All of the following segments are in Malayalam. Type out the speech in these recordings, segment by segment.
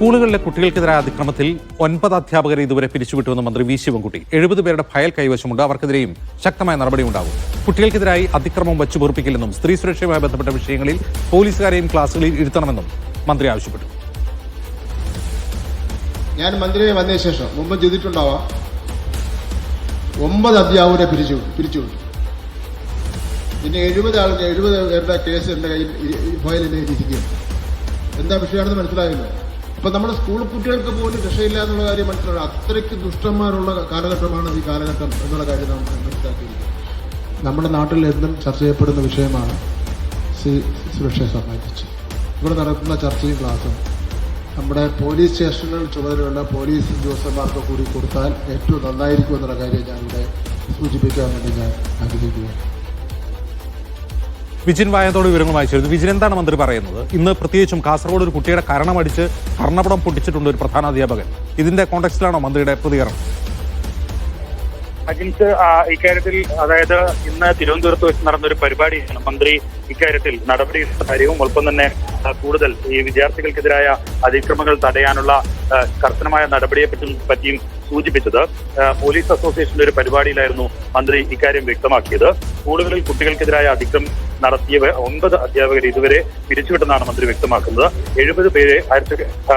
സ്കൂളുകളിലെ കുട്ടികൾക്കെതിരായ അതിക്രമത്തിൽ ഒൻപത് അധ്യാപകരെ ഇതുവരെ പിരിച്ചുവിട്ടുവെന്ന് മന്ത്രി വി ശിവൻകുട്ടി. എഴുപത് പേരുടെ ഫയൽ കൈവശമുണ്ട്. അവർക്കെതിരെയും ശക്തമായ നടപടിയുണ്ടാകും കുട്ടികൾക്കെതിരായി അതിക്രമം വച്ചുപൊറുപ്പിക്കില്ലെന്നും സ്ത്രീ സുരക്ഷയുമായി ബന്ധപ്പെട്ട വിഷയങ്ങളിൽ പോലീസുകാരെയും ക്ലാസുകളിൽ ഇരുത്തണമെന്നും മന്ത്രി ആവശ്യപ്പെട്ടു. ഞാൻ മന്ത്രിയെ വന്നതിന് ശേഷം മുമ്പ് ചെയ്തിട്ടുണ്ടാവാം. ഒമ്പത് അധ്യാപകരെ പിരിച്ചു പിരിച്ചുവിട്ടു. പിന്നെ എഴുപത് ആളുടെ എഴുപത് പേരുടെ കേസ് എന്റെ കയ്യിൽ ഫയലിൽ ഇരിക്കുകയാണ്. എന്താ വിഷയമാണെന്ന് മനസ്സിലായല്ലോ? അപ്പൊ നമ്മുടെ സ്കൂൾ കുട്ടികൾക്ക് പോലും രക്ഷയില്ല എന്നുള്ള കാര്യം മനസ്സിലാവും അത്രയ്ക്ക് ദുഷ്ടന്മാരുള്ള കാലഘട്ടമാണ് ഈ കാലഘട്ടം എന്നുള്ള കാര്യം നമ്മൾ മനസ്സിലാക്കിയിരിക്കുന്നത്. നമ്മുടെ നാട്ടിൽ എന്നും ചർച്ച ചെയ്യപ്പെടുന്ന വിഷയമാണ് സുരക്ഷയെ സംബന്ധിച്ച്. ഇവിടെ നടക്കുന്ന ചർച്ചയും ക്ലാസ്സും നമ്മുടെ പോലീസ് സ്റ്റേഷനുകൾ ചുമതലയുള്ള പോലീസ് ഉദ്യോഗസ്ഥന്മാർക്ക് കൂടി കൊടുത്താൽ ഏറ്റവും നന്നായിരിക്കും എന്നുള്ള കാര്യം ഞാൻ ഇവിടെ സൂചിപ്പിക്കാൻ വേണ്ടി ഞാൻ ആഗ്രഹിക്കുകയാണ്. വിജിൻ വായനത്തോട് വിവരങ്ങളുമായി ചേരുന്നു. വിജിൻ എന്താണ് മന്ത്രി പറയുന്നത്? ഇന്ന് പ്രത്യേകിച്ചും കാസർഗോഡ് ഒരു കുട്ടിയുടെ കരണമടിച്ച് ഭരണപടം പൊട്ടിച്ചിട്ടുണ്ട് ഒരു പ്രധാന അധ്യാപകൻ. ഇതിന്റെ കോണ്ടെക്സ്റ്റിലാണോ മന്ത്രിയുടെ പ്രതികരണം? അജിൻസ് ഇക്കാര്യത്തിൽ അതായത് ഇന്ന് തിരുവനന്തപുരത്ത് വെച്ച് നടന്ന ഒരു പരിപാടിയാണ് മന്ത്രി ഇക്കാര്യത്തിൽ നടപടി കാര്യവും ഒപ്പം തന്നെ കൂടുതൽ ഈ വിദ്യാർത്ഥികൾക്കെതിരായ അതിക്രമങ്ങൾ തടയാനുള്ള കർശനമായ നടപടിയെ പറ്റും പറ്റിയും സൂചിപ്പിച്ചത്. പോലീസ് അസോസിയേഷന്റെ ഒരു പരിപാടിയിലായിരുന്നു മന്ത്രി ഇക്കാര്യം വ്യക്തമാക്കിയത്. സ്കൂളുകളിൽ കുട്ടികൾക്കെതിരായ അതിക്രമം നടത്തിയ ഒൻപത് അധ്യാപകർ ഇതുവരെ പിരിച്ചുവിട്ടെന്നാണ് മന്ത്രി വ്യക്തമാക്കുന്നത്. എഴുപത് പേരെ ആ,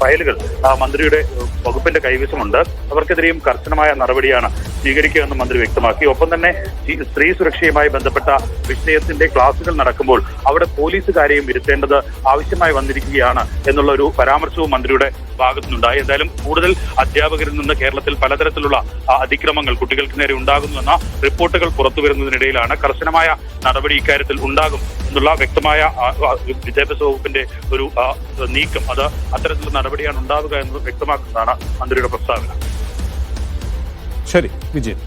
ഫയലുകൾ മന്ത്രിയുടെ വകുപ്പിന്റെ കൈവശമുണ്ട്. അവർക്കെതിരെയും കർശനമായ നടപടിയാണ് സ്വീകരിക്കുകയെന്ന് മന്ത്രി വ്യക്തമാക്കി. ഒപ്പം തന്നെ സ്ത്രീ സുരക്ഷയുമായി ബന്ധപ്പെട്ട വിഷയത്തിന്റെ ക്ലാസുകൾ നടക്കുമ്പോൾ അവിടെ പോലീസുകാരെയും ഇരുത്തേണ്ടത് ആവശ്യമായി വന്നിരിക്കുകയാണ് എന്നുള്ള ഒരു പരാമർശവും മന്ത്രിയുടെ ഭാഗത്തുനിന്നുണ്ടായി. എന്തായാലും കൂടുതൽ അധ്യാപകരിൽ നിന്ന് കേരളത്തിൽ പലതരത്തിലുള്ള അതിക്രമങ്ങൾ കുട്ടികൾക്ക് നേരെ ഉണ്ടാകുന്നുവെന്ന റിപ്പോർട്ടുകൾ പുറത്തുവരുന്നതിനിടയിലാണ് കർശനമായ നടപടി ഇക്കാര്യത്തിൽ ഉണ്ടാകും എന്നുള്ള വ്യക്തമായ വിദ്യാഭ്യാസ വകുപ്പിന്റെ ഒരു നീക്കം. അത് അത്തരത്തിലുള്ള നടപടിയാണ് ഉണ്ടാവുക എന്നത് വ്യക്തമാക്കുന്നതാണ് മന്ത്രിയുടെ പ്രസ്താവന. ശരി വിജയൻ.